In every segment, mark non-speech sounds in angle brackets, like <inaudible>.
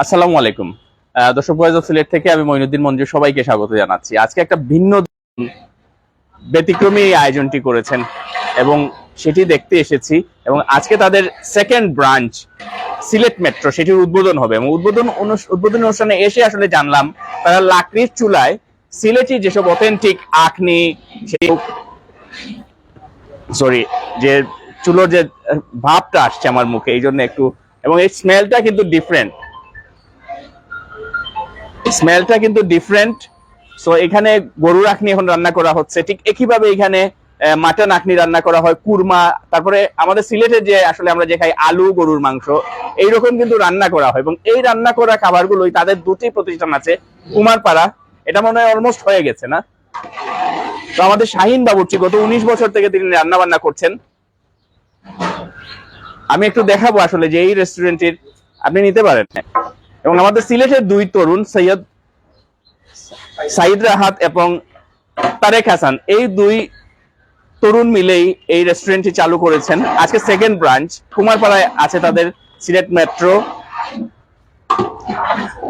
আসসালামু আলাইকুম। দর্শক বয়স অফ সিলেট থেকে আমি মঈনুদ্দিন মঞ্জু সবাইকে স্বাগত জানাচ্ছি। আজকে একটা ভিন্ন ব্যতিক্রমী আয়োজনটি করেছেন এবং সেটি দেখতে এসেছি এবং আজকে তাদের সেকেন্ড ব্রাঞ্চ সিলেট মেট্রো সেটির উদ্বোধন হবে এবং উদ্বোধন উদ্বোধন অনুষ্ঠানে এসে আসলে জানলাম, তারা লাকড়ির চুলায় সিলেটি যেসব অথেন্টিক আখনি, সেই সরি যে চুলোর যে ভাবটা আসছে আমার মুখে, এই জন্য একটু এবং এই স্মেলটা কিন্তু ডিফারেন্ট স্মেলটা কিন্তু ডিফারেন্ট সো এখানে গরুর আখনি এখন রান্না করা হচ্ছে। ঠিক একইভাবে এখানে মাটন আখনি রান্না করা হয়, কুরমা, তারপরে আমাদের সিলেটে যে আসলে আমরা যে খাই আলু, গরুর মাংস, এইরকম কিন্তু রান্না করা হয়। এবং এই রান্না করা খাবারগুলোই তাদের দুটি প্রতিষ্ঠান আছে, কুমারপাড়া। এটা মনে হয় অলমোস্ট হয়ে গেছে না? তো আমাদের শাহিন বাবুর্চি গত উনিশ বছর থেকে তিনি রান্না বান্না করছেন। আমি একটু দেখাবো আসলে যে এই রেস্টুরেন্টের আপনি নিতে পারেন? এবং আমাদের সিলেটের দুই তরুণ, সৈয়দ সাইদ রাহাত এবং তারেক হাসান, এই দুই তরুণ মিলেই এই রেস্টুরেন্টটি চালু করেছেন। আজকে সেকেন্ড ব্রাঞ্চ কুমারপাড়ায় আছে তাদের সিলেট মেট্রো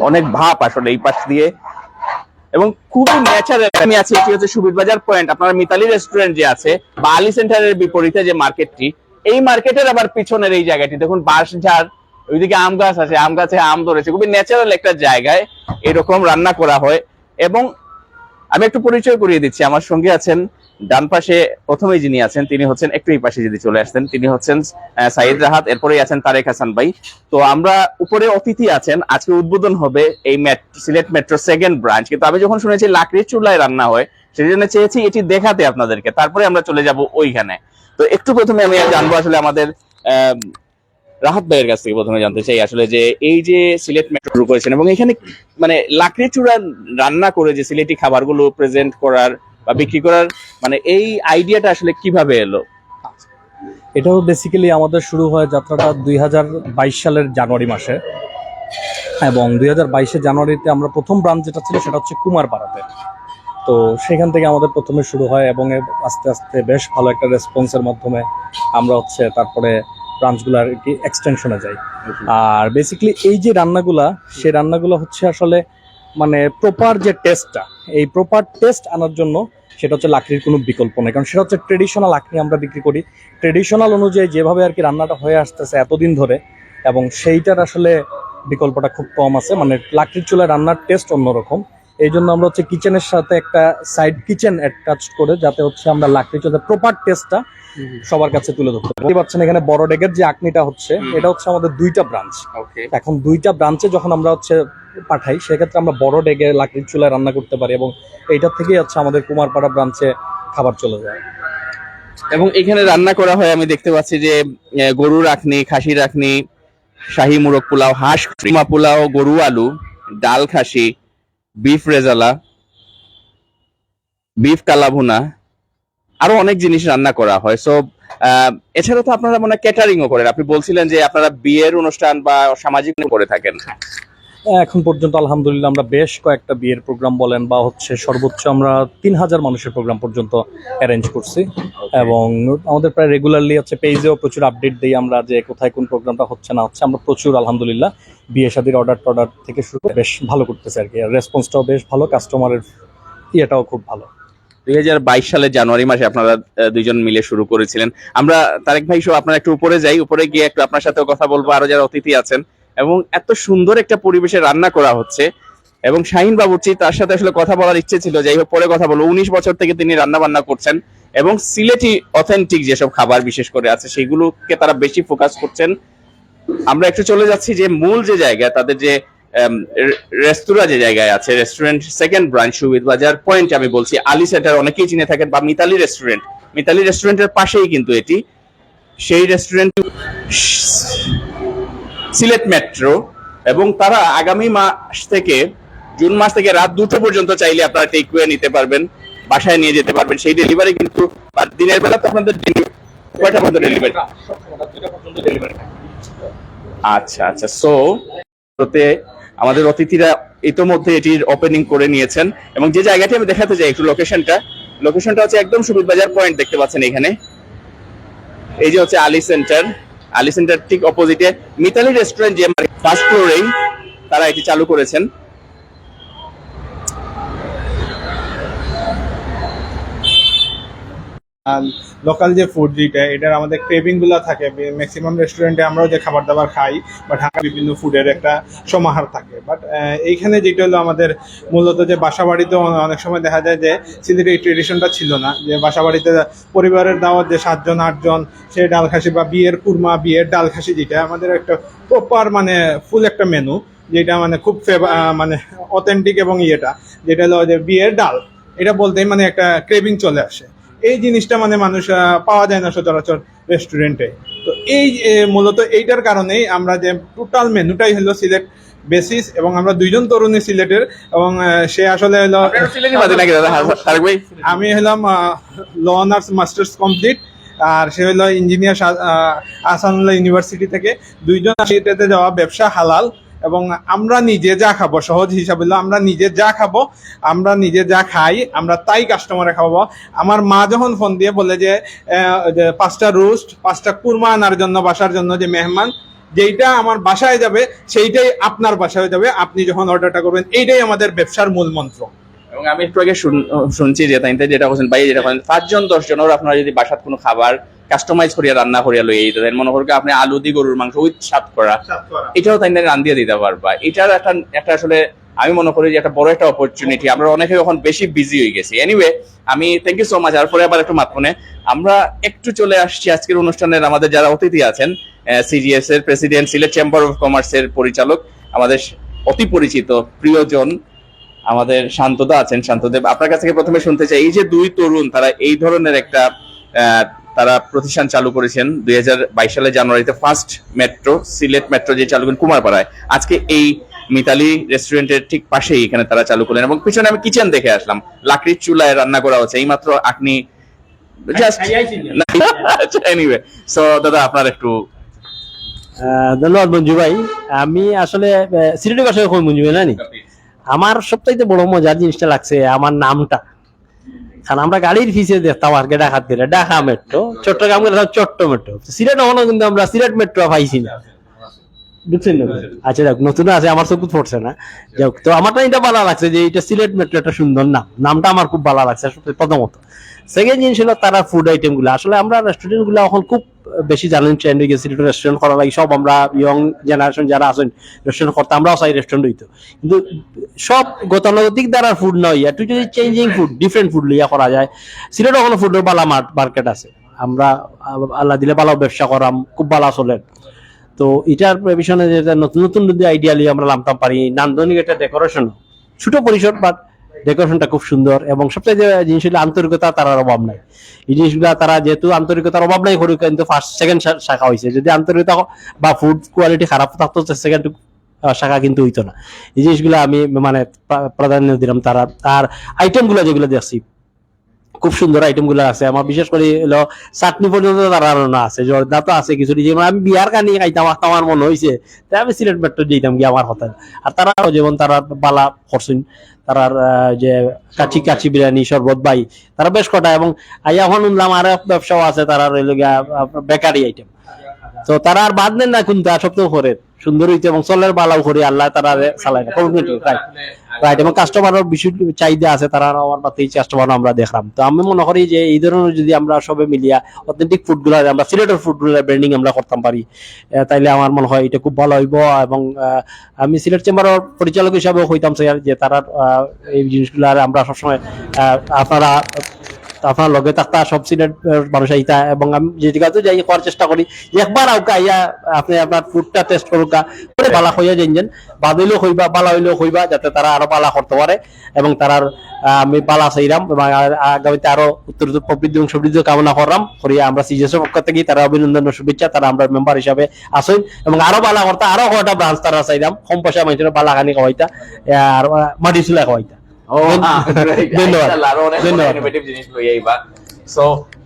অনেক ভাব আসলে এই পাশ দিয়ে। এবং খুবই ন্যাচারাল আমি আছি, এটি হচ্ছে সুবির বাজার পয়েন্ট আপনার মিতালি রেস্টুরেন্ট যে আছে, বা আলি সেন্টারের বিপরীতে যে মার্কেটটি এই মার্কেটের আবার পিছনের এই জায়গাটি। দেখুন বাঁশ ঝাড় ওইদিকে আম গাছ আছে, আম গাছে আম ধরেছে। খুবই ন্যাচারাল একটা জায়গায় এরকম রান্না করা হয়। এবং আমি একটু পরিচয় করিয়ে দিচ্ছি। আমার সঙ্গে আছেন ডান পাশে প্রথমেই যিনি আছেন, তিনি হচ্ছেন একটু এই পাশে যদি চলে আসতেন, তিনি হচ্ছেন সাইদ রাহাত, এরপরেই আছেন তারেক হাসান ভাই। তো আমরা উপরে অতিথি আছেন। আজকে উদ্বোধন হবে এই সিলেট মেট্রো সেকেন্ড ব্রাঞ্চ কিন্তু আমি যখন শুনেছি লাকড়ির চুলায় রান্না হয় সেই জন্য চেয়েছি এটি দেখাতে আপনাদেরকে। তারপরে আমরা চলে যাব ওইখানে। তো একটু প্রথমে আমি জানব আসলে আমাদের রাহাত ভাইয়ের কাছ থেকে প্রথমে জানতে চাই আসলে যে এই যে সিলেট মেট্রো শুরু করেছেন এবং এখানে মানে লাকড়ি চূড়া রান্না করে যে সিলেটি খাবারগুলো প্রেজেন্ট করার বা বিক্রি করার মানে এই আইডিয়াটা আসলে কীভাবে এলো? এটাও বেসিক্যালি আমাদের শুরু হয় যাত্রাটা দুই হাজার বাইশ সালের জানুয়ারি মাসে। এবং দুই হাজার বাইশে জানুয়ারিতে আমরা প্রথম ব্রাঞ্চ যেটা ছিল সেটা হচ্ছে কুমারপাড়াতে। তো সেখান থেকে আমাদের প্রথমে শুরু হয় এবং আস্তে আস্তে বেশ ভালো একটা রেসপন্সের মাধ্যমে আমরা হচ্ছে তারপরে ব্রাঞ্চগুলো আর কি এক্সটেনশনে যাই আর বেসিক্যালি এই যে রান্নাগুলা সেই রান্নাগুলো হচ্ছে আসলে মানে প্রপার যে টেস্টটা এই প্রপার টেস্ট আনার জন্য সেটা হচ্ছে লাকড়ির কোনো বিকল্প নেই। কারণ সেটা হচ্ছে ট্রেডিশনাল লাকড়ি আমরা বিক্রি করি। ট্রেডিশনাল অনুযায়ী যেভাবে আর কি রান্নাটা হয়ে আসতেছে এতদিন ধরে এবং সেইটার আসলে বিকল্পটা খুব কম আছে। মানে লাকড়ির চুলায় রান্নার টেস্ট অন্যরকম। এই জন্য আমরা হচ্ছে কিচেনের সাথে একটা সাইড কিচেন অ্যাটাচ করে যাতে হচ্ছে আমরা লাকড়ি চুলাতে প্রপার টেস্টটা সবার কাছে তুলে ধরতে দেখতে পাচ্ছেন এখানে বড় ডেগের যে আকনিটা হচ্ছে এটা হচ্ছে আমাদের দুইটা ব্রাঞ্চ এখন দুইটা ব্রাঞ্চে যখন আমরা হচ্ছে পাঠাই সেক্ষেত্রে আমরা বড় ডেগে লাকড়ির চুলায় রান্না করতে পারি এবং এইটার থেকেই হচ্ছে আমাদের কুমারপাড়া ব্রাঞ্চে খাবার চলে যায়। এবং এখানে রান্না করা হয় আমি দেখতে পাচ্ছি যে গরু রাখনি খাসি রাখনি শাহী মুরগ পোলাও হাঁস কিমা পোলাও গরু আলু ডাল খাসি বিফ রেজালা বিফ কালাভুনা আরও অনেক জিনিস রান্না করা হয়। সো এছাড়া তো আপনারা মনে ক্যাটারিংও করেন। আপনি বলছিলেন যে আপনারা বিয়ের অনুষ্ঠান বা সামাজিক করে থাকেন। এখন পর্যন্ত আলহামদুলিল্লাহ আমরা বেশ কয়েকটা বিয়ের প্রোগ্রাম বলেন বা হচ্ছে সর্বোচ্চ আমরা তিন হাজার মানুষের প্রোগ্রাম পর্যন্ত অ্যারেঞ্জ করছি। এবং আমাদের প্রায় রেগুলারলি হচ্ছে পেজেও প্রচুর আপডেট দিই আমরা যে কোথায় কোন প্রোগ্রামটা হচ্ছে না হচ্ছে। আমরা প্রচুর আলহামদুলিল্লাহ বিয়ে শাদির অর্ডার টর্ডার থেকে শুরু করে বেশ ভালো করতেছে আর কি। রেসপন্সটাও বেশ ভালো কাস্টমারের ইয়েটাও খুব ভালো। দুই সালের জানুয়ারি মাসে আপনারা দুইজন মিলে শুরু করেছিলেন। আমরা তারেক ভাই আপনারা একটু উপরে যাই, উপরে গিয়ে একটু আপনার সাথেও কথা বলব, আরও যারা অতিথি আছেন। এবং এত সুন্দর একটা পরিবেশে রান্না করা হচ্ছে। এবং শাহিন বাবুর্চি, তার সাথে আসলে কথা বলার ইচ্ছে ছিল, যাই হোক, পরে কথা বলব। উনিশ বছর থেকে তিনি রান্না বান্না করছেন এবং সিলেটি অথেন্টিক যেসব খাবার বিশেষ করে আছে, সেগুলোকে তারা বেশি ফোকাস করছেন। আমরা একটু চলে যাচ্ছি যে মূল যে জায়গা, তাদের যে রেস্তোরাঁ যে জায়গায় আছে রেস্টুরেন্ট সেকেন্ড ব্রাঞ্চ সুবিধ বাজার পয়েন্ট আমি বলছি, আলি সেটার অনেকেই চিনে থাকেন, বা মিতালি রেস্টুরেন্ট মিতালি রেস্টুরেন্টের পাশেই কিন্তু এটি। সেই রেস্টুরেন্ট সিলেট মেট্রো এবং তারা আগামী মাস থেকে, জুন মাস থেকে রাত দুটো পর্যন্ত চাইলে আপনারা টেকওয়ে নিতে পারবেন, বাসায় নিয়ে যেতে পারবেন। সেই ডেলিভারি কিন্তু দিনের বেলা তো আপনাদের কয়টা পর্যন্ত ডেলিভারি আচ্ছা আচ্ছা সো আমাদের অতিথিরা ইতোমধ্যে এটির ওপেনিং করে নিয়েছেন। এবং যে জায়গাটি আমি দেখাতে চাই একটু লোকেশনটা লোকেশনটা হচ্ছে একদম সুবিধ বাজার পয়েন্ট দেখতে পাচ্ছেন এখানে। এই যে হচ্ছে আলি সেন্টার আলি সেন্টার ঠিক অপোজিটে মিতালি রেস্টুরেন্ট যে ফার্স্ট ফ্লোরেই তারা এটি চালু করেছেন। লোকাল যে ফুড যেটা, এটার আমাদের ক্রেভিংগুলো থাকে। ম্যাক্সিমাম রেস্টুরেন্টে আমরাও যে খাবার দাবার খাই, বা ঢাকা বিভিন্ন ফুডের একটা সমাহার থাকে। বাট এইখানে যেটা হলো আমাদের মূলত যে বাসা বাড়িতে অনেক সময় দেখা যায় যে সিলেটে এই ট্রেডিশনটা ছিল না, যে বাসা বাড়িতে পরিবারের দাওয়াত যে সাতজন, আটজন, সে ডাল খাসি বা বিয়ের কুরমা, বিয়ের ডাল খাসি যেটা, আমাদের একটা প্রপার মানে ফুল একটা মেনু যেটা মানে খুব মানে অথেন্টিক এবং ইয়েটা, যেটা হলো যে বিয়ের ডাল। এটা বলতেই মানে একটা ক্রেভিং চলে আসে। এই জিনিসটা মানে মানুষ পাওয়া যায় না সচরাচর রেস্টুরেন্টে তো এই মূলত এইটার কারণেই আমরা যে টোটাল মেনুটাই হলো সিলেক্ট বেসিস এবং আমরা দুইজন তরুণী সিলেটের এবং সে আসলে হলো আমি হলাম ল অনার্স মাস্টার্স কমপ্লিট আর সে হলো ইঞ্জিনিয়ার আসানুল্লাহ ইউনিভার্সিটি থেকে। দুইজন সেটাতে যাওয়া ব্যবসা হালাল এবং আমরা নিজে যা খাব, সহজ হিসাবে আমরা নিজে যা খাব, আমরা নিজে যা খাই, আমরা তাই কাস্টমারে খাওয়াবো। আমার মা যখন ফোন দিয়ে বলে যে পাঁচটা রোস্ট পাঁচটা কুরমা আনার জন্য, বাসার জন্য যে মেহমান, যেইটা আমার বাসায় যাবে, সেইটাই আপনার বাসায় যাবে, আপনি যখন অর্ডারটা করবেন, এইটাই আমাদের ব্যবসার মূল মন্ত্র। এবং আমি একটু আগে শুন- শুনছি যে তাইতে যেটা বলছেন, ভাই, যেটা বলেন, পাঁচজন, দশজন জনের আপনারা যদি বাসাত কোনো খাবার কাস্টমাইজ করিয়া রান্না করিয়া লই এই মনে করি আপনি আলু দি গরুর মাংস উইথ স্বাদ করা এটাও তাই রান দিয়ে দিতে পারবা। এটার একটা একটা আসলে আমি মনে করি যে একটা বড় একটা অপরচুনিটি আমরা অনেকে এখন বেশি বিজি হয়ে গেছি। এনিওয়ে আমি থ্যাংক ইউ সো মাচ আর পরে আবার একটু মাতমনে আমরা একটু চলে আসছি আজকের অনুষ্ঠানের আমাদের যারা অতিথি আছেন সিজিএস এর প্রেসিডেন্ট সিলেট চেম্বার অফ কমার্সের পরিচালক আমাদের অতি পরিচিত প্রিয়জন আমাদের শান্তদা আছেন শান্তদেব। আপনার কাছ থেকে প্রথমে শুনতে চাই এই যে দুই তরুণ তারা এই ধরনের একটা আহ, তারা প্রতিষ্ঠান চালু করেছেন দুই সালের জানুয়ারিতে ফার্স্ট মেট্রো সিলেট মেট্রো যে চালু করেন কুমারপাড়ায়। আজকে এই মিতালি রেস্টুরেন্টের ঠিক পাশেই এখানে তারা চালু করলেন এবং পিছনে আমি কিচেন দেখে আসলাম। লাকড়ির চুলায় রান্না করা হচ্ছে এইমাত্র আপনি জাস্ট এনিওয়ে সো দাদা আপনার একটু আহ, ধন্যবাদ মঞ্জু ভাই। আমি আসলে আহ, সিলেটের ভাষায় মঞ্জু ভাই নানি আমার সবচাইতে বড় মজার জিনিসটা লাগছে আমার নামটা। কারণ আমরা গাড়ির ফিসে দেখতাম আর ডাকাত মেট্রো চট্টগ্রাম চট্ট মেট্রো সিলেট কিন্তু আমরা সিলেট মেট্রো পাইছি না। বুঝছেন আচ্ছা যাক, নতুন আছে, আমার চোখ পড়ছে না। যাক, তো আমার এটা ভালো লাগছে যে এটা সিলেট মেট্রো একটা সুন্দর নাম। নামটা আমার খুব ভালো লাগছে প্রথমত। সেকেন্ড জিনিস হলো তারা ফুড আইটেমগুলো। আসলে আমরা রেস্টুরেন্টগুলো এখন খুব বেশি জানেন হয়ে গেছে রেস্টুরেন্ট করা লাগে। সব আমরা ইয়ং জেনারেশন যারা আছেন রেস্টুরেন্ট করতে আমরাও চাই রেস্টুরেন্ট হইতো। কিন্তু সব গতানুগতিক দ্বারা ফুড নয়। একটু যদি চেঞ্জিং ফুড ডিফারেন্ট ফুড লইয়া করা যায়, সিলেটে কোনো ফুডের বালা মার্কেট আছে। আমরা আল্লাহ দিলে ভালো ব্যবসা করাম, খুব ভালো চলে। তো এটার পিছনে যেটা নতুন নতুন যদি আইডিয়া লিয়ে আমরা নামতাম পারি নান্দনিক একটা ডেকোরেশন ছোট পরিসর বাট ডেকোরেশনটা খুব সুন্দর এবং সবচেয়ে যে জিনিস হলো আন্তরিকতা তার অভাব নাই। এই জিনিসগুলো তারা যেহেতু আন্তরিকতার অভাব নাই করুক কিন্তু ফার্স্ট সেকেন্ড শাখা হয়েছে যদি আন্তরিকতা বা ফুড কোয়ালিটি খারাপ থাকতো সেকেন্ড শাখা কিন্তু হইতো না। এই জিনিসগুলো আমি মানে প্রাধান্য দিলাম তারা। আর আইটেমগুলো যেগুলো দেখছি খুব সুন্দর আইটেমগুলো আছে। আমার বিশেষ করে হলো চাটনি পর্যন্ত তারা রান্না আছে জর্দা তো আছে কিছু। যেমন আমি বিয়ার কানি খাইতাম আমার মনে হয়েছে তাই আমি সিলেট মেট্রো দিতাম গিয়ে আমার হোটেল আর তারাও যেমন তারা বালা করছেন তারার যে বিরিয়ানি শরবত বাই তারা বেশ কটা। এবং আইয়া এখন আর ব্যবসাও আছে তারা রইল বেকারি আইটেম তো তারা আর বাদ নেন না কিন্তু সপ্তাহ সুন্দর হইতে এবং চলের বালাও করে আল্লাহ তারা চালায় না। রাইট এবং কাস্টমারের বেশি চাহিদা আছে তারা আমার বাতেই কাস্টমার আমরা দেখলাম। তো আমি মনে করি যে এই ধরনের যদি আমরা সবে মিলিয়া অথেন্টিক ফুডগুলো আমরা সিলেটের ফুডগুলো ব্র্যান্ডিং আমরা করতাম পারি। তাইলে আমার মনে হয় এটা খুব ভালো হইব এবং আমি সিলেট চেম্বারের পরিচালক হিসাবে হইতাম স্যার যে তারা এই জিনিসগুলো আমরা সবসময় আহ, আপনার লগে থাকতা সব সিলেট মানুষ আইতা এবং আমি যে জায়গাতে যাই করার চেষ্টা করি। একবার আউকা আইয়া আপনি আপনার ফুডটা টেস্ট করুকা পরে বালা হইয়া যাইছেন বাদিলেও হইবা, বালা হইলেও হইবা, যাতে তারা আরও বালা করতে পারে এবং তারার আমি বালা চাইরাম এবং আগামীতে আরও উত্তর প্রবৃদ্ধি এবং সমৃদ্ধি কামনা করলাম করিয়া আমরা সিজিএস পক্ষ থেকে তারা অভিনন্দন শুভেচ্ছা, তারা আমরা মেম্বার হিসাবে আসেন এবং আরও বালা করতে, আরও কয়টা ব্রাঞ্চ তারা চাইলাম কম পয়সা মানুষের বালা খানি খাওয়াইতা আর মাটি চুলা খাওয়াইতা। ও <laughs> <laughs> ধন্যবাদ। আরও অনেক ধন্যবাদ। ইনোভেটিভ জিনিস লই আইবা। সো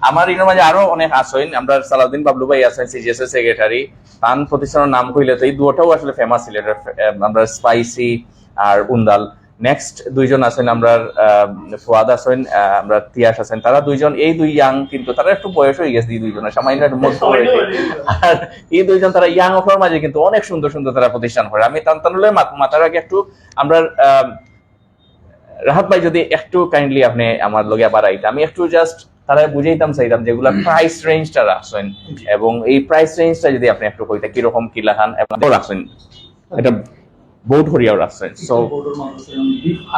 আমার ইনোর মাঝে আরও অনেক আসইন আমরা সালাউদ্দিন বাবলু ভাই আছেন সিজিএস এর সেক্রেটারি তান প্রতিষ্ঠানের নাম কইলে তো এই দুটোটাও আসলে ফেমাস সিলেটের আমরা স্পাইসি আর উন্দাল। নেক্সট দুইজন আছেন আমরা ফুয়াদ আছেন আমরা তিয়াস আছেন। তারা দুইজন এই দুই ইয়াং কিন্তু তারা একটু বয়স হয়ে গেছে এই দুইজনের। সামান্য একটু মধ্য বয়সী। আর এই দুইজন তারা ইয়াং অফার মাঝে কিন্তু অনেক সুন্দর সুন্দর তারা প্রতিষ্ঠান করে। আমি তান তান্তানুলের মাথার আগে একটু আমরা আহ, রাহাত ভাই যদি একটু কাইন্ডলি আপনি আমার লগে আবার আইতা আমি একটু জাস্ট তারা বুঝাইতাম চাইতাম যেগুলা প্রাইস রেঞ্জটা রাখছেন এবং এই প্রাইস রেঞ্জটা যদি আপনি একটু কইতে কীরকম কি লাখান এবং রাখছেন এটা হরিয়াও রাখছেন সো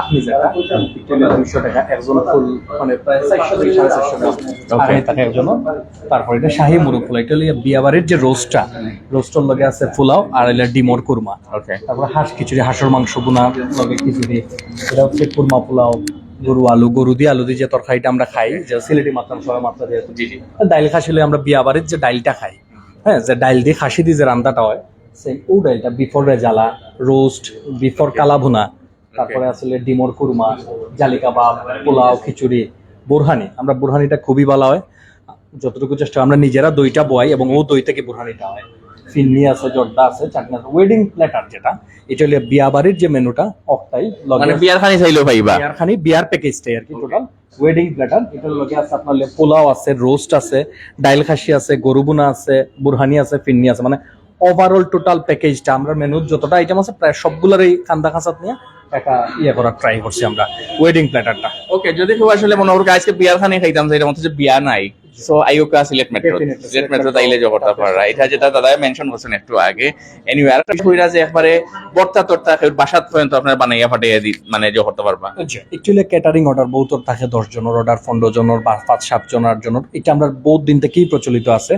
আপনি যেটা দুইশো টাকা একজন ফুল মানে প্রায় চারশো থেকে সাড়ে চারশো গ্রাম টাকা একজন তারপর এটা শাহি মুরগ পোলাও এটা হলো বিয়াবাড়ির যে রোস্টটা রোস্টর লগে আছে পোলাও আর ডিমর কুরমা ওকে তারপর হাঁস খিচুড়ি হাঁসের মাংস বোনা লগে খিচুড়ি। এটা হচ্ছে কুরমা পোলাও গরু আলু গরু দিয়ে আলু দিয়ে যে তরকারিটা আমরা খাই যে সিলেটি মাত্রা সবাই মাত্রা দিয়ে। জি জি। ডাইল খাসিলে আমরা বিয়া বাড়ির যে ডাইলটা খাই। হ্যাঁ যে ডাইল দিয়ে খাসি দিয়ে যে রান্নাটা হয় সেই বিফোর রেজালা রোস্ট বিফোর কালা ভুনা তারপরে আসলে ডিমর কুরমা জালি কাবাব পোলাও খিচুড়ি বুরহানি। আমরা বুরহানিটা খুবই ভালো হয়। যতটুকু চেষ্টা আমরা নিজেরা দইটা বয় এবং ও দই থেকে বুরহানিটা হয়। ফিন্নি আছে জর্দা আছে চাটনি আছে ওয়েডিং প্ল্যাটার যেটা এটা হলো বিয়া বাড়ির যে মেনুটা অক্টাই মানে বিয়ার খানি চাইলেও পাইবা। বিয়ার খানি বিয়ার প্যাকেজটাই আর কি টোটাল ওয়েডিং প্ল্যাটার এটার লগে আছে আপনার পোলাও আছে রোস্ট আছে ডাইল খাসি আছে গরু বুনা আছে বুরহানি আছে ফিন্নি আছে মানে ওভারঅল টোটাল প্যাকেজটা আমরা মেনুর যতটা আইটেম আছে, প্রায় সবগুলোর এই কান্দা খাঁচাত নিয়ে একটা ইয়ে করার ট্রাই করছি আমরা ওয়েডিং প্ল্যাটারটা ওকে যদি কেউ আসলে মনে করো আজকে বিয়ার খানে খাইতাম যে এটা হচ্ছে বিয়া নাই সো আইওকা সিলেট মেট্রো সিলেট মেট্রো তাইলে এটা যেটা দাদা মেনশন করছেন একটু আগে। এনিওয়ে আর কইরা যে একবারে বর্তা তর্তা বাসাত পর্যন্ত আপনার বানাইয়া ফাটাইয়া দি মানে পারবা। একচুয়ালি ক্যাটারিং অর্ডার বহুত থাকে দশ জনের অর্ডার পনেরো জনের বা পাঁচ সাত জনের জন্য এটা আমরা বহুত দিন থেকেই প্রচলিত আছে।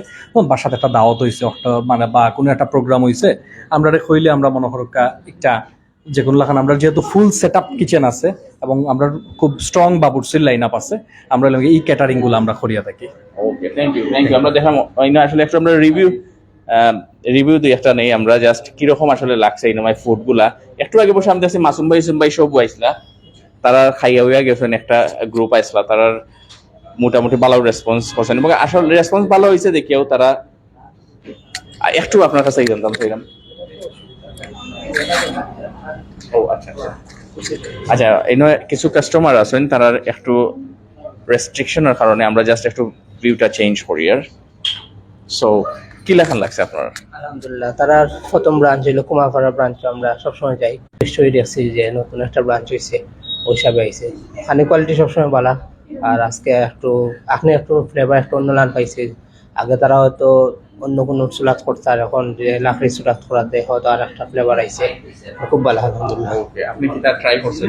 বাসাতে একটা দাওয়াত হয়েছে একটা মানে বা কোনো একটা প্রোগ্রাম হয়েছে আমরা রে হইলে আমরা মনে করো একটা যে কোনো লাখান আমরা যেহেতু ফুল সেট আপ কিচেন আছে এবং আমরা খুব স্ট্রং বাবুরসির লাইন আপ আছে। আমরা এই ক্যাটারিংগুলো আমরা করিয়া থাকি। Okay thank you thank you আমরা দেখলাম আসলে একটু আমরা রিভিউ রিভিউ দুই একটা নেই। আমরা জাস্ট কীরকম আসলে লাগছে এই নয় ফুডগুলা। একটু আগে বসে আমি দেখছি মাসুম ভাই সুম ভাই সব আইসলা। তারা খাইয়া উইয়া গেছেন একটা গ্রুপ আইসলা। তারা মোটামুটি ভালো রেসপন্স করছেন। এবং আসলে রেসপন্স ভালো হয়েছে দেখিও তারা একটু আপনার কাছে জানতাম সেইরাম ও আচ্ছা আচ্ছা। আচ্ছা এই নয় কিছু কাস্টমার আছেন, তারা একটু রেস্ট্রিকশনের কারণে আমরা জাস্ট একটু ভিউটা চেঞ্জ করি, আর? সো কি লেখান লাগছে আপনার? আলহামদুলিল্লাহ, তার প্রথম ব্রাঞ্চ হইল কুমারপাড়া ব্রাঞ্চ আমরা সবসময় যাই। নিশ্চয়ই দেখছি যে নতুন একটা ব্রাঞ্চ হয়েছে ওই হিসাবে আইছে। খানি কোয়ালিটি সবসময় ভালো আর আজকে একটু, আপনি একটু ফ্লেভার একটু অন্য লান পাইছে। আগে তারা হয়তো অন্য কোনো সুলাত করতে আর এখন যে লাকড়ি সুলাত করাতে হয়তো আর একটা ফ্লেভার আইছে। খুব ভালো আলহামদুলিল্লাহ। ওকে আপনি কি তা ট্রাই করছেন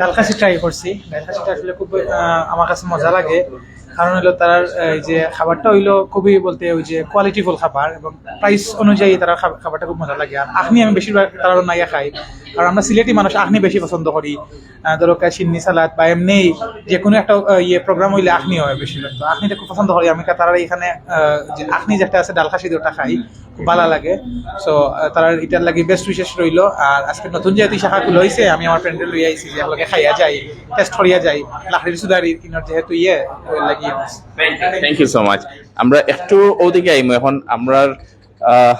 ডালকাসি ট্রাই করছি। ডালকাসিটা আসলে খুব আহ, আমার কাছে মজা লাগে। কারণ হলো তার এই যে খাবারটা হইল খুবই বলতে ওই যে কোয়ালিটিফুল খাবার এবং প্রাইস অনুযায়ী তারা খাবারটা খুব মজা লাগে। আর আখনি আমি বেশিরভাগ তারা নাইয়া খাই। আর আমরা সিলেটি মানুষ আখনি বেশি পছন্দ করি। ধরো সিন্নি সালাদ বা এমনি যে কোনো একটা ইয়ে প্রোগ্রাম হইলে আখনি হয় বেশিরভাগ। তো আখনিটা খুব পছন্দ করি। আমি তারা এখানে যে আখনি যেটা আছে ডালখাসি দুটা খাই। ভালো লাগে। সো তারা এটার লাগি বেস্ট বিশেষ রইল। আর আজকে নতুন যেহেতু শাখা খুলে হয়েছে আমি আমার ফ্রেন্ডের লই আইছি যে আমাকে খাইয়া যাই টেস্ট করিয়া যাই। লাকড়ির সুদারি ইনার যেহেতু ইয়ে ওই লাগি থ্যাংক ইউ সো মাচ আমরা একটু ওদিকে আইমু এখন। আমরা আহ,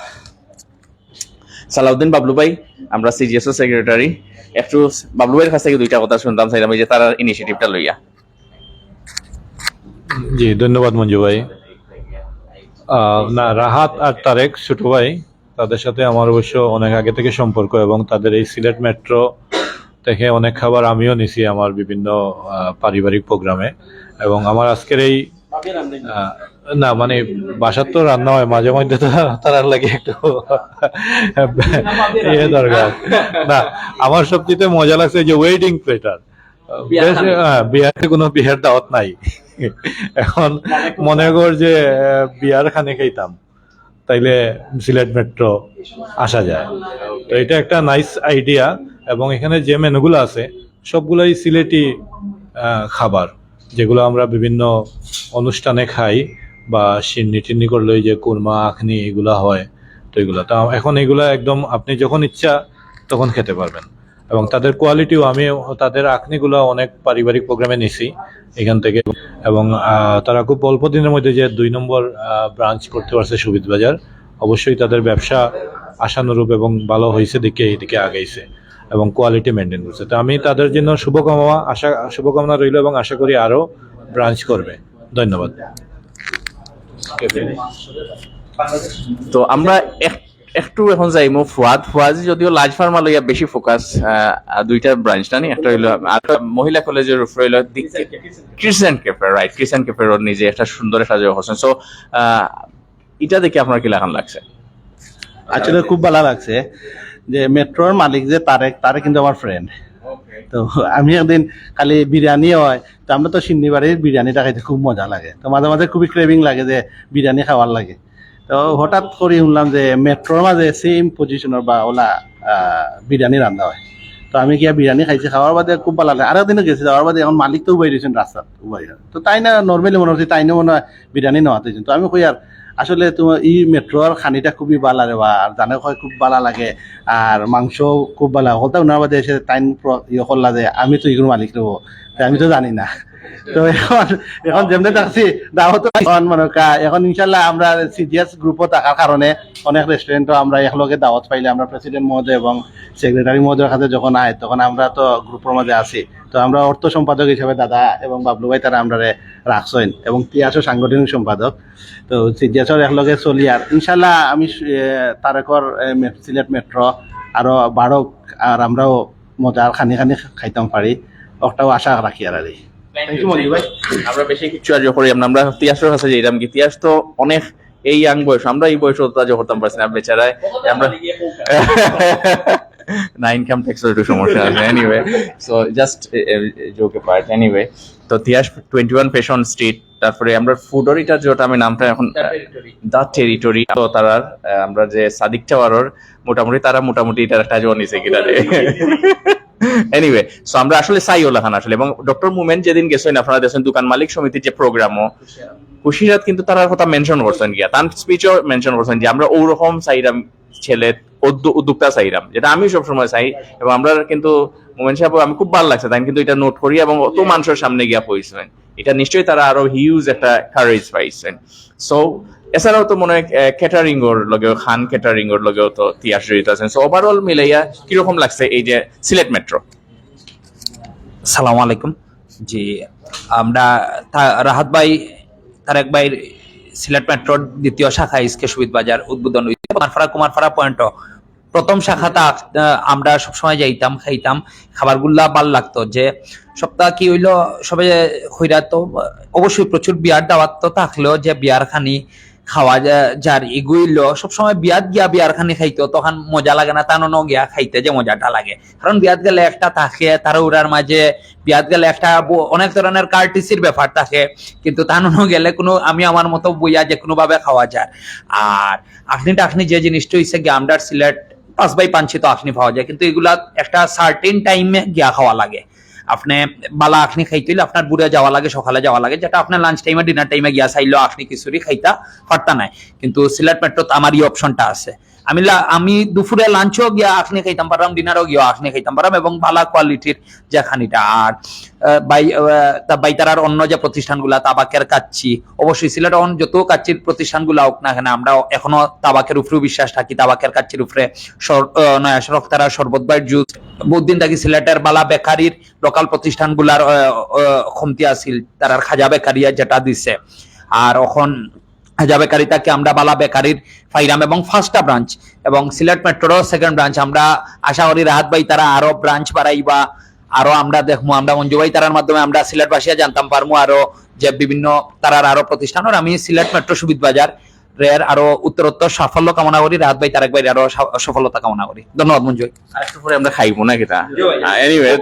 সালাউদ্দিন বাবলু ভাই আমরা সিজিএসও সেক্রেটারি একটু বাবলু ভাইয়ের কাছ থেকে দুইটা কথা শুনতাম চাইলাম এই যে তার ইনিশিয়েটিভটা লইয়া। জি ধন্যবাদ মঞ্জু ভাই। না রাহাত আর তারেক ছোট ভাই তাদের সাথে আমার অবশ্য অনেক আগে থেকে সম্পর্ক এবং তাদের এই সিলেট মেট্রো থেকে অনেক খাবার আমিও নিছি আমার বিভিন্ন পারিবারিক প্রোগ্রামে। এবং আমার আজকের এই না মানে বাসার তো রান্না হয় মাঝে মধ্যে তো তার লাগে একটু ইয়ে দরকার। না আমার সবচেয়ে মজা লাগছে যে ওয়েডিং প্লেটার। বিয়ারে কোনো বিয়ের দাওয়াত নাই। এখন মনে কর যে বিয়ার খানে খাইতাম, তাইলে সিলেট মেট্রো আসা যায়। তো এটা একটা নাইস আইডিয়া এবং এখানে যে মেনুগুলো আছে, সবগুলোই সিলেটি খাবার, যেগুলো আমরা বিভিন্ন অনুষ্ঠানে খাই, বা সিন্নি টিন্নি করলে যে কুরমা, আখনি, এগুলা হয়, তো এগুলো। তো এখন এগুলা একদম আপনি যখন ইচ্ছা, তখন খেতে পারবেন। এবং তাদের কোয়ালিটিও আমি তাদের আখনিগুলো অনেক পারিবারিক প্রোগ্রামে নিছি এখান থেকে। এবং তারা খুব অল্প দিনের মধ্যে যে দুই নম্বর ব্রাঞ্চ করতে পারছে সুবিধ বাজার, অবশ্যই তাদের ব্যবসা আশানুরূপ এবং ভালো হয়েছে দিকে এইদিকে আগাইছে এবং কোয়ালিটি মেনটেন করছে। তো আমি তাদের জন্য শুভকামনা, আশা, শুভকামনা রইল এবং আশা করি আরও ব্রাঞ্চ করবে। ধন্যবাদ। তো আমরা এক- একটু এখন যাইমু ফুয়াদ ফুয়াদ যদিও লাজ ফার্মা লইয়া বেশি ফোকাস দুইটা ব্রাঞ্চ না নি একটা হইল মহিলা কলেজের উপরে হইল crescent cafe right crescent cafe road নিজে একটা সুন্দর একটা জায়গা হোসেন সো এটা দেখে আপনার কি লাগান লাগছে? আসলে খুব ভালো লাগছে যে মেট্রোর মালিক যে তারেক তারেক কিন্তু আমার ফ্রেন্ড তো আমি একদিন খালি বিরিয়ানি হয় তো আমরা তো সিন্নি বাড়ির বিরিয়ানিটা খাইতে খুব মজা লাগে। তো মাঝে মাঝে খুবই ক্রেভিং লাগে যে বিরিয়ানি খাওয়ার লাগে। হঠাৎ করে শুনলাম যে মেট্রোর মাঝে সেম পজিশনের বা ওলা বিরিয়ানি রান্না হয়। তো আমি গিয়া বিরিয়ানি খাইছি খাওয়ার বাদে খুব ভালো লাগে। আরও দিনও গেছি যাওয়ার বাদে এখন মালিক তো উবাই দিয়েছেন রাস্তাত উবাই তো তাই না নর্মালি মনে হচ্ছে তাই না মনে হয় বিরিয়ানি নেওয়া হতেছেন তো আমি কই আর আসলে তোমার ই মেট্রোর খানিটা খুবই ভালো রে বা আর জানে হয় খুব ভালো লাগে আর মাংস খুব ভালো হলতা ওনার বাদে এসে টাইম ইয়ে করলা যে আমি তো ইগুলো মালিক নেব আমি তো জানি না। তো এখন এখন যেমনি থাকছি দাওয়াত এখন মানে এখন ইনশাল্লাহ আমরা সিজিএস গ্রুপও থাকার কারণে অনেক রেস্টুরেন্টও আমরা একলগে দাওয়াত পাইলে আমরা প্রেসিডেন্ট মহোদয় এবং সেক্রেটারি মহোদয়ের কাছে যখন আয় তখন আমরা তো গ্রুপের মধ্যে আছি। তো আমরা অর্থ সম্পাদক হিসাবে দাদা এবং বাবলু ভাই তারা আমরা রাখছেন এবং তিয়াসও সাংগঠনিক সম্পাদক। তো সিজিএসর একলগে চলি আর ইনশাল্লাহ আমি তারেকর সিলেট মেট্রো আরও বাড়ক আর আমরাও মজার খানি খানি খাইতাম পারি। ওটাও আশা রাখি আর আর। আমরা বেশি কিছু আজ করি আমরা আমরা তিয়াসের কাছে যাইতাম কি তিয়াস তো অনেক এই ইয়াং বয়স আমরা এই বয়সে তো আজ করতাম পারছি না বেচারায় আমরা না ইনকাম ট্যাক্সের একটু সমস্যা আছে এনিওয়ে সো জাস্ট জোকে পার্ট এনিওয়ে তো তিয়াস টোয়েন্টি ওয়ান ফ্যাশন স্ট্রিট তারপরে আমরা ফুডর এটা যেটা আমি নামটা এখন দা টেরিটরি তো তারা আমরা যে সাদিক টাওয়ারর মোটামুটি তারা মোটামুটি এটার একটা জোন নিছে কিনা রে। এনিওয়ে সো আমরা আসলে চাই ওলাখান আসলে এবং ডক্টর মুমেন্ট যেদিন গেছেন আপনারা দেখছেন দোকান মালিক সমিতির যে প্রোগ্রামও। খুশিরাত কিন্তু তার কথা মেনশন করছেন গিয়া। তার স্পিচও মেনশন করছেন যে আমরা ওরকম চাইরাম ছেলে উদ্যোক্তা চাইরাম যেটা আমি সবসময় চাই এবং আমরা কিন্তু মোমেন সাহেব আমি খুব ভালো লাগছে তাই কিন্তু এটা নোট করি এবং অত মানুষের সামনে গিয়া পৌঁছবেন। এটা নিশ্চয়ই তারা আরও হিউজ একটা কারেজ পাইছেন। সো এছাড়াও তো মনে হয় লগেও, খান ক্যাটারিং লগেও তো তিয়াস জড়িত আছেন। সো ওভারঅল মিলাইয়া কীরকম লাগছে এই যে সিলেট মেট্রো সালাম আলাইকুম। জি, আমরা রাহাত ভাই, তারেক সিলেট মেট্রোর দ্বিতীয় শাখা ইসকে বাজার উদ্বোধন হইছে। কুমারপাড়া পয়েন্ট প্রথম শাখাটা আমরা সবসময় যাইতাম, খাইতাম। খাবারগুলা ভালো লাগতো যে, সপ্তাহ কি হইল, সবে হইরা তো, অবশ্যই প্রচুর বিয়ার দাওয়াত তো থাকলেও যে বিয়ার খানি খাওয়া যার এগুইলো সবসময় বিয়াত গিয়া বিয়ার খানি খাইতো, তখন মজা লাগে না তানো গিয়া খাইতে যে মজাটা লাগে। কারণ বিয়াত গেলে একটা থাকে তার উড়ার মাঝে, বিয়াত গেলে একটা অনেক ধরনের কার্টিসির ব্যাপার থাকে, কিন্তু তানো গেলে কোনো, আমি আমার মতো বইয়া যে কোনো ভাবে খাওয়া যায়। আর আখনি টাখনি যে জিনিসটা হইছে গিয়ে আমরার সিলেট, পাঁচ বাই পাঁচি তো আখনি পাওয়া যায়, কিন্তু এগুলা একটা সার্টেন টাইমে গিয়া খাওয়া লাগে। আপনি বালা আখনি খাইতে হইলে আপনার বুড়ে যাওয়া লাগে, সকালে যাওয়া লাগে, যেটা আপনার লাঞ্চ টাইমে ডিনার টাইমে গিয়া চাইলেও আখনি খিচুড়ি খাইতা, পারতা নাই। কিন্তু সিলেট মেট্রোতে আমার এই অপশনটা আছে। আমি আমি দুপুরে লাঞ্চও গিয়া আখনি খাইতাম পারলাম ডিনারও গিয়া আখনি খাইতাম পারলাম এবং ভালো কোয়ালিটির যে খানিটা। আর বাই বাইতারার অন্য যে প্রতিষ্ঠানগুলা, তাবাকের কাচ্ছি অবশ্যই সিলেট এখন যত কাচ্চির প্রতিষ্ঠানগুলা হোক না কেন আমরা এখনও তাবাকের উপরেও বিশ্বাস থাকি, তাবাকের কাচ্ছির উপরে নয়া সড়ক তারা শরবত বাইর জুস বহুদিন থাকি সিলেটের বালা বেকারির লোকাল প্রতিষ্ঠানগুলার কমতি আছিল, তারার খাজা বেকারিয়া যেটা দিছে। আর এখন হাজা বেকারিটাকে আমরা বালা বেকারির ফাইরাম এবং ফার্স্টটা ব্রাঞ্চ এবং সিলেট মেট্রোর সেকেন্ড ব্রাঞ্চ। আমরা আশা করি রাহাত ভাই তারা আরও ব্রাঞ্চ বাড়াইবা আরও আমরা দেখব আমরা মঞ্জু ভাই তারার মাধ্যমে আমরা সিলেট বাসিয়া জানতাম পারব আরও যে বিভিন্ন তারার আরও প্রতিষ্ঠান। আর আমি সিলেট মেট্রো সুবিধ বাজার রের আরও উত্তরোত্তর সাফল্য কামনা করি রাহাত ভাই তারেক ভাই আরও সফলতা কামনা করি। ধন্যবাদ মঞ্জু ভাই। আর একটু পরে আমরা খাইবো না কিতা এনিওয়ে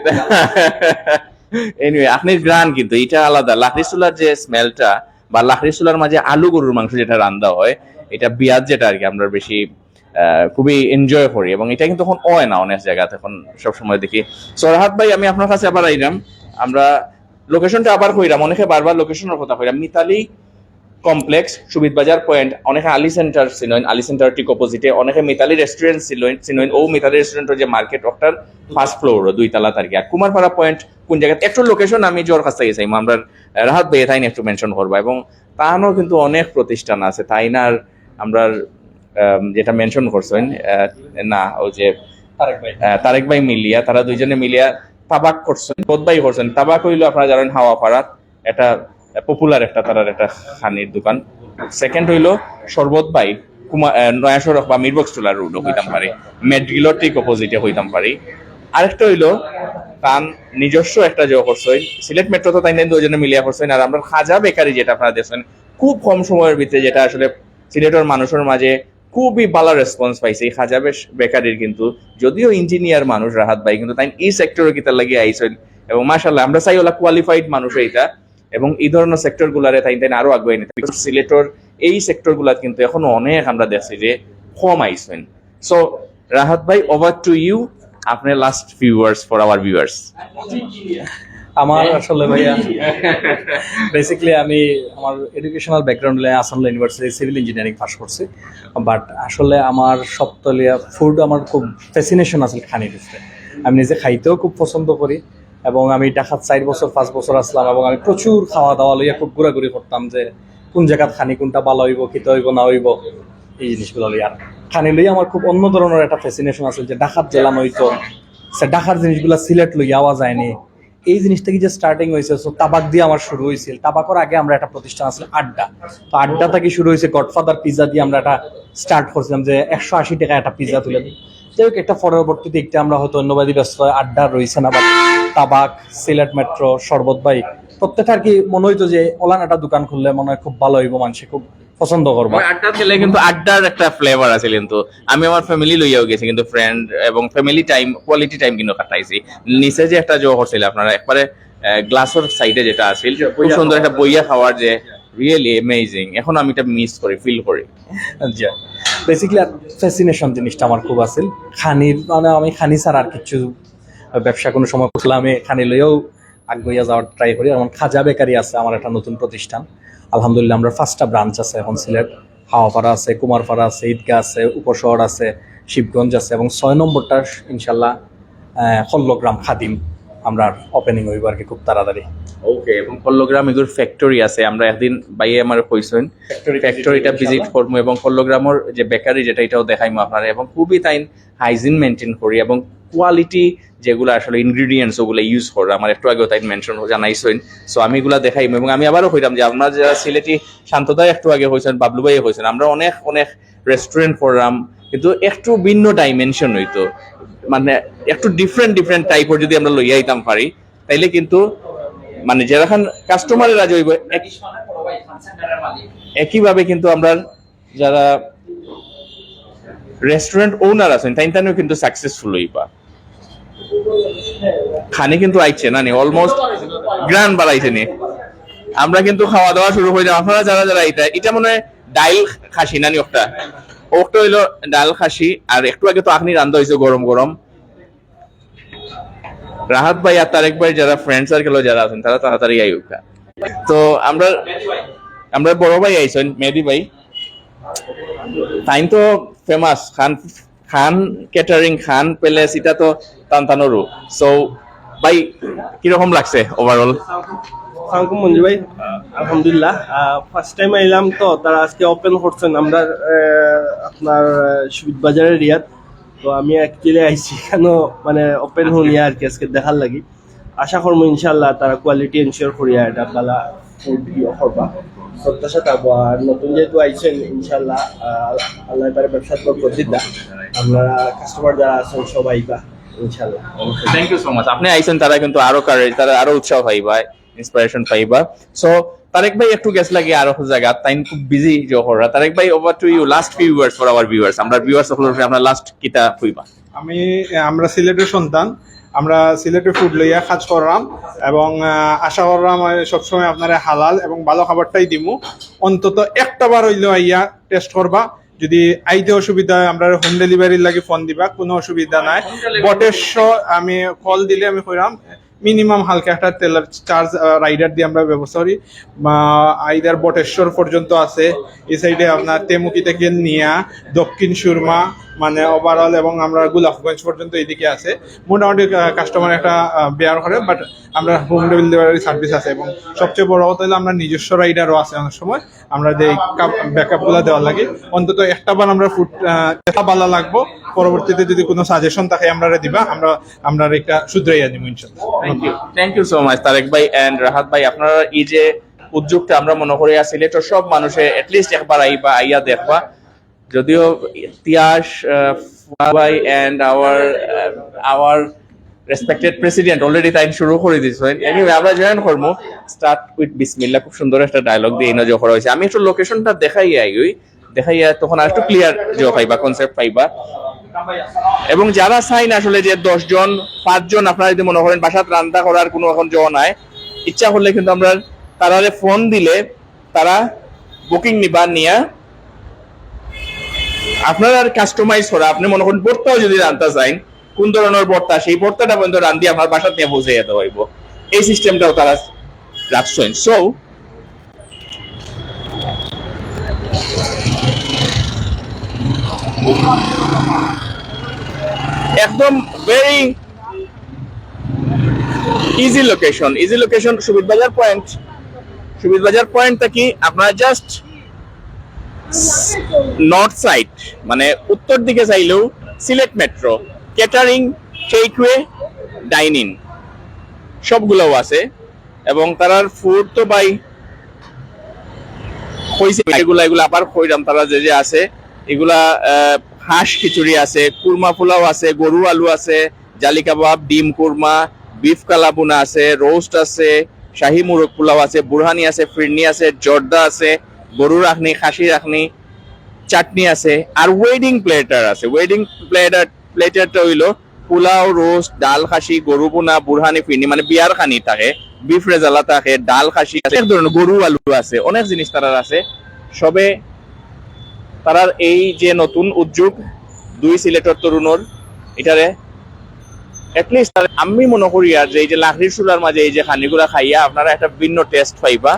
এনিওয়ে আপনি গ্রান কিন্তু এটা আলাদা। লাকড়ি চুলার যে স্মেলটা বা লাকড়ি চুলার মাঝে আলু গরুর মাংস যেটা রান্দা হয়, এটা বিয়াজ যেটা আর কি আমরা বেশি খুবই এনজয় করি এবং এটা কিন্তু এখন অয় না অনেক জায়গাতে। এখন সবসময় দেখি। সরহাত ভাই, আমি আপনার কাছে আবার আইলাম। আমরা লোকেশনটা আবার কইরাম, অনেকে বারবার লোকেশনের কথা কইরাম। মিতালি কমপ্লেক্স সুবিধ বাজার পয়েন্ট অনেকে আলি সেন্টার চিনইন আলি সেন্টার ঠিক অপোজিটে অনেকে মিতালি রেস্টুরেন্ট চিনইন চিনইন ও মিতালি রেস্টুরেন্টের যে মার্কেট ওটার ফার্স্ট ফ্লোর দুই তালা তার আর কুমারপাড়া পয়েন্ট কোন জায়গায় একটু লোকেশন আমি জোর কাছ থেকে চাইম আমরা রাহাত বেয়ে তাই একটু মেনশন করব। এবং তাহানো কিন্তু অনেক প্রতিষ্ঠান আছে তাই না আর আমরা যেটা মেনশন করছেন না ও যে তারেক ভাই। তারেক ভাই মিলিয়া তারা দুইজনে মিলিয়া তাবাক করছেন বোধ ভাই করছেন। তাবাক হইল আপনারা জানেন হাওয়া পাড়াত এটা পপুলার একটা তারার একটা খানির দোকান। সেকেন্ড হইল শরবত ভাই কুমার নয়া সড়ক বা মিরবক্স টোলার রোড হইতাম পারি। মেডগিলোর ঠিক অপোজিটে হইতাম পারি। আরেকটা হইল তান নিজস্ব একটা জো করছেন সিলেট মেট্রো তো তাই দুজনে মিলিয়া করছেন আর আমরা খাজা বেকারি যেটা আপনারা দেখছেন খুব কম সময়ের ভিতরে যেটা আসলে সিলেটের মানুষের মাঝে খুবই ভালো রেসপন্স পাইছে। এই খাজা বেশ- বেকারির কিন্তু যদিও ইঞ্জিনিয়ার মানুষ রাহাত ভাই কিন্তু তাই এই সেক্টরে কিতা লাগিয়ে আইসেন এবং মাশাল্লাহ আমরা চাই ওলা কোয়ালিফাইড মানুষ এইটা। এবং এই ধরনের সেক্টর গুলারে তাই তাই আরও আগুয়ে নিতে সিলেটর এই সেক্টর গুলাত কিন্তু এখন অনেক আমরা দেখছি যে কম আইসেন সো রাহাত ভাই ওভার টু ইউ আপনি last few words for our viewers আমার আসলে ভাইয়া বেসিক্যালি আমি আমার এডুকেশনাল ব্যাকগ্রাউন্ড আসামলা ইউনিভার্সিটি সিভিল ইঞ্জিনিয়ারিং পাস করছি। বাট আসলে আমার সপ্তলিয়া ফুড আমার খুব ফ্যাসিনেশন আছে খানির আমি নিজে খাইতেও খুব পছন্দ করি। এবং আমি ঢাকাত চার বছর, পাঁচ বছর আসলাম এবং আমি প্রচুর খাওয়া দাওয়া লইয়া খুব ঘোরাঘুরি করতাম যে কোন জায়গাত খানি কোনটা ভালো হইব কিতে হইব, না হইব, এই জিনিসগুলো লইয়া। খানি লইয়া আমার খুব অন্য ধরনের একটা ফ্যাসিনেশন আছে যে ঢাকাত জেলা নইতো সে ঢাকার জিনিসগুলো সিলেট লইয়া আওয়া যায়নি। এই জিনিসটা কি যে স্টার্টিং হয়েছে সো তাবাক দিয়ে আমার শুরু হয়েছিল তাবাকর আগে আমরা একটা প্রতিষ্ঠান আছে, আড্ডা। তো আড্ডা থেকে শুরু হয়েছে গডফাদার পিজা দিয়ে আমরা একটা স্টার্ট করছিলাম যে একশো আশি টাকা একটা পিজা তুলে দিই। যাই হোক একটা পরবর্তীতে একটা আমরা হয়তো অন্যবাদী ব্যস্ত আড্ডা রয়েছে না বা তাবাক সিলেট মেট্রো শরবত ভাই প্রত্যেকটা আর কি মনে হইতো যে ওলান একটা দোকান খুললে মনে হয় খুব ভালো হইব মানুষ খুব পছন্দ করব। আড্ডা খেলে কিন্তু আড্ডার একটা ফ্লেভার আছে কিন্তু। আমি আমার ফ্যামিলি লইয়াও গেছি কিন্তু ফ্রেন্ড এবং ফ্যামিলি টাইম কোয়ালিটি টাইম কিন্তু কাটাইছি। নিচে যে একটা জো করছিল আপনারা একবারে গ্লাসের সাইডে যেটা আছিল খুব সুন্দর একটা বইয়া খাওয়ার যে রিয়েলি অ্যামেজিং এখন আমি এটা মিস করি ফিল করি। আচ্ছা। বেসিক্যালি ফ্যাসিনেশন জিনিসটা আমার খুব আছে। খানির মানে আমি খানি ছাড়া আর কিছু ব্যবসা কোনো সময় করলে আমি খানি লইয়াও আগ্রহিয়া যাওয়ার ট্রাই করি। আমার খাজা বেকারি আছে, আমার একটা নতুন প্রতিষ্ঠান। আলহামদুলিল্লাহ, আমরা পাঁচটা ব্রাঞ্চ আছে এখন সিলেট। হাওয়াপাড়া আছে, কুমারপাড়া আছে, ঈদগাহ আছে, উপশহর আছে, শিবগঞ্জ আছে এবং ছয় নম্বরটা ইনশাল্লাহ ষোল্লগ্রাম খাদিম। আমরা ওপেনিং হইব আর কি খুব তাড়াতাড়ি। ওকে এবং কল্লগ্রাম এগুলোর ফ্যাক্টরি আছে। আমরা একদিন বাইয়ে আমার কইছেন ফ্যাক্টরিটা ভিজিট করব এবং কল্লগ্রামের যে বেকারি যেটা এটাও দেখাইমো আপনারা। এবং খুবই তাই হাইজিন মেনটেন করি এবং কোয়ালিটি যেগুলো আসলে ইনগ্রিডিয়েন্টস ওগুলো ইউজ করে। আমার একটু আগেও তাই মেনশন জানাইছেন। সো আমি এগুলা দেখাইম এবং আমি আবারও কইলাম যে আমরা যারা সিলেটি শান্তদায় একটু আগে হয়েছেন বাবলু ভাই হয়েছেন আমরা অনেক অনেক রেস্টুরেন্ট করলাম। কিন্তু একটু ভিন্ন ডাইমেনশন হইতো। মানে একটু ডিফারেন্ট ডিফারেন্ট টাইপের যদি আমরা লইয়া আইতাম পারি তাইলে কিন্তু মানে যেরকম কাস্টমারের রাজ হইব, এক- একইভাবে কিন্তু আমরা যারা রেস্টুরেন্ট ওনার আছেন তাই তাইও কিন্তু সাকসেসফুল হইবা। খানে কিন্তু আইছে না নি অলমোস্ট গ্রান বাড়াইছে নি। আমরা কিন্তু খাওয়া দাওয়া শুরু হয়ে যাব আপনারা যারা যারা এটা এটা মনে হয় ডাইল খাসি না নি ওটা? ওটা হইল ডাল খাসি, আর একটু আগে তো আপনি রান্ধা হয়েছে গরম গরম। রাহাত ভাই আর তারেক ভাই যারা ফ্রেন্ড সার্কেলও যারা আছেন, তারা তাড়াতাড়ি আইউকা তো আমরা আমরা বড় ভাই আইছেন, মেহেদি ভাই। তাইন তো famous Khan Khan catering Khan palace এটা তো টানটানোরও। সো ভাই, কীরকম লাগছে ওভারঅল আসসালামাইকুম মঞ্জু ভাই। আলহামদুলিল্লাহ। ফার্স্ট টাইম আইলাম তো তারা আজকে ওপেন করছেন। আমরা আপনার সুবিধ বাজারের রিয়াদ। তো আমি অ্যাকচুয়ালি আইছি কেন মানে ওপেন হইয়া আর কি আজকে দেখার লাগি। আশা করব ইনশাল্লাহ তারা কোয়ালিটি এনশিওর করিয়া এটা করবা প্রত্যাশা থাকব। আর নতুন যেহেতু আইছেন ইনশাল্লাহ আল্লাহ তারা ব্যবসা বরকত দিদা আপনারা কাস্টমার যারা আছেন সবাই বা ইনশাল্লাহ থ্যাংক ইউ সো মাচ আপনি আইছেন তারা কিন্তু আরও কারেজ তারা আরও উৎসাহ পাইবা। ইন্সপিরেশন পাইবা। সো তারেক ভাই একটু গেছ লাগে আরও জায়গা। তাই খুব বিজি জহরা তারেক ভাই over to you last few years for our viewers আমরা ভিউয়ার্স সকলের আমরা লাস্ট কিতা হইবা। আমি আমরা সিলেটের সন্তান। আমরা সিলেটের ফুড লইয়া কাজ করলাম এবং আশা করলাম সবসময় আপনারা হালাল এবং ভালো খাবারটাই দিমু। অন্তত একটা বার হইলেও আইয়া টেস্ট করবা। যদি আইতে অসুবিধা হয়, আমরা হোম ডেলিভারির লাগে ফোন দিবা। কোনো অসুবিধা নাই। বটেশ্বর, আমি কল দিলে আমি কইরাম। মিনিমাম হালকা একটা তেলের চার্জ রাইডার দিয়ে আমরা ব্যবস্থা করি। আইদার বটেশ্বর পর্যন্ত আছে, এই সাইডে আপনার তেমুকি থেকে নিয়া, দক্ষিণ সুরমা মানে ওভারঅল এবং আমরা গুলাফগঞ্জ পর্যন্ত এইদিকে আছে। মোটামুটি কাস্টমার একটা বেয়ার করে বাট আমরা হোম ডেলিভারি সার্ভিস আছে এবং সবচেয়ে বড় কথা হলো আমরা নিজস্ব রাইডারও আছে অনেক সময়। আমরা যে ব্যাকআপগুলো দেওয়া লাগে। অন্তত একটা বার আমরা ফুড বালা লাগবো। পরবর্তীতে যদি কোনো সাজেশন থাকে আমরা দিবা, আমরা আমরা এটা শুধরাইয়া দিব thank you thank you so much Tarek ভাই এন্ড রাহাত ভাই। আপনারা এই যে উদ্যোগটা আমরা মনে করি সিলেটের সব মানুষে এটলিস্ট একবার আইবা, আইয়া দেখবা। যদিও ইতিহাস ভাই and our our respected president already তাই শুরু করে দিয়েছেন এনিওয়ে আমরা জয়েন করব স্টার্ট উইথ বিসমিল্লাহ খুব সুন্দর একটা ডায়লগ দিয়ে ইনো জোহর হয়েছে। আমি একটু লোকেশনটা দেখাই আই ওই দেখাইয়া তখন আর একটু ক্লিয়ার জো পাইবা কনসেপ্ট পাইবা এবং যারা চাইন আসলে যে দশ জন পাঁচজন আপনারা যদি মনে করেন বাসাত রান্না করার কোনো এখন জ নাই, ইচ্ছা করলে কিন্তু আমরা তারারে ফোন দিলে তারা বুকিং নিবা, নিয়া আপনার আর কাস্টমাইজ করা। আপনি মনে করেন বর্তাও যদি রান্না চাইন, কোন ধরনের বর্তা সেই বর্তাটা পর্যন্ত রান্ধি আমার বাসাত নিয়ে পৌঁছে যেতে হইব। এই সিস্টেমটাও তারা রাখছেন। সো একদম very easy location easy location সুবিধ বাজার পয়েন্ট সুবিধ বাজার পয়েন্টটা কি? আপনারা জাস্ট নর্থ সাইড মানে উত্তর দিকে চাইলেও Sylhet metro catering takeaway dining সবগুলোও আছে। এবং তারার ফুড তো বাই হইছে, এগুলা এগুলা আবার কইরাম তারা যে যে আছে, এগুলা হাঁস খিচুড়ি আছে কুরমা পোলাও আছে গরু আলু আছে জালি কাবাব ডিম কুরমা বিফ কালাবুনা আছে রোস্ট আছে শাহি মুরগ পোলাও আছে বুরহানি আছে ফিরনি আছে জর্দা আছে গরু রাখনি খাসি রাখনি চাটনি আছে আর ওয়েডিং প্লেটার আছে। ওয়েডিং প্লেটার প্লেটারটা হইল পোলাও রোস্ট ডাল খাসি গরু পোনা বুরহানি ফিরনি মানে বিয়ার খানি থাকে বিফ রেজালা থাকে ডাল খাসি আছে, অনেক ধরনের গরু আলু আছে অনেক জিনিস তারার আছে। সবে তারার এই যে নতুন উদ্যোগ, দুই সিলেটর তরুণর, এটারে অ্যাটলিস্ট আমি মনে করি আর যে এই যে লাকড়ির চুলার মাঝে এই যে খানিগুলা খাইয়া আপনারা একটা ভিন্ন টেস্ট পাইবা।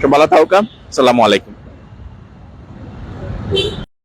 সব ভালো থাকা সালামু আলাইকুম।